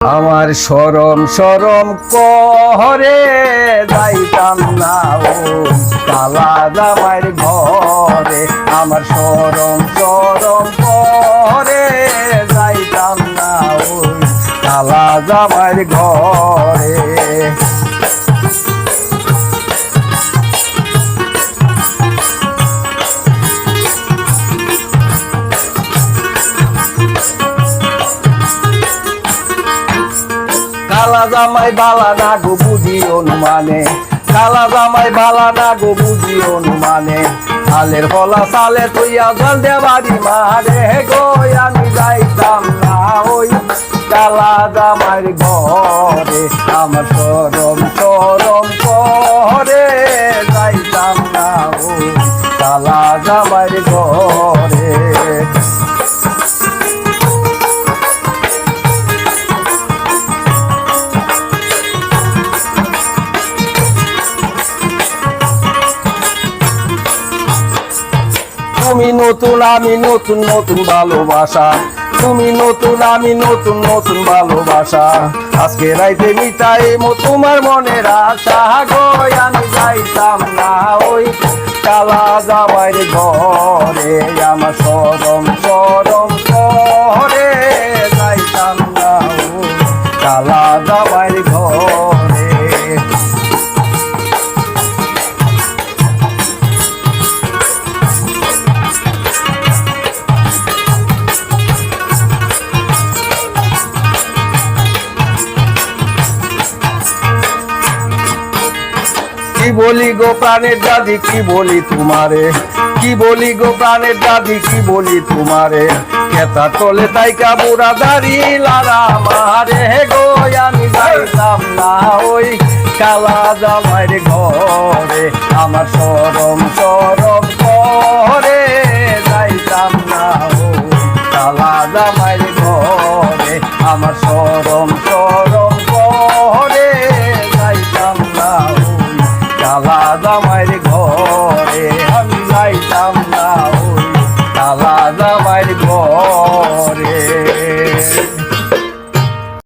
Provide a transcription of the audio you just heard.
আমার সরম সরম কহরে যাইতাম না ও কালা দামার ঘরে। আমার সরম সরম কহরে যাইতাম না ও কালা দামার ঘরে। কালা জামাই বালা না গো, বুঝি অনুমানে। কালা জামাই বালা না গো, বুঝি অনুমানে। আলের ফলা সালে তুইয়া জল দে বাড়ি মারে। গো, আমি যাইতাম না ওই কালা জামাইর ঘরে। আমার চরম চরম করে যাইতাম না ওই কালা জামাইর ঘরে। তুমি নতুন, আমি নতুন নতুন ভালোবাসা। তুমি নতুন, আমি নতুন নতুন ভালোবাসা। আজকে রাইতে মিটাই মো তোমার মনের আশা। গো আমি যাইতাম না ওই কালা যাবার ঘরে। আমার সরম সরম করে যাইতাম না ওই কালা যাবার ঘরে। কি বলি গো প্রাণের দাদি, কি বলি তোমারে? কি বলি গো প্রাণের দাদি, কি বলি তোমারে? কেতা তলে তাই কাবুরা দাড়ি, লারা মারে। গো, আমি যাইতাম না ওই কালা জামাইর ঘরে। আমার সরম সরম করে যাইতাম না ওই কালা জামাইর ঘরে। আমার সরম ঘরে আমি যাইতাম না ওই তালা জামাইয়ের ঘরে।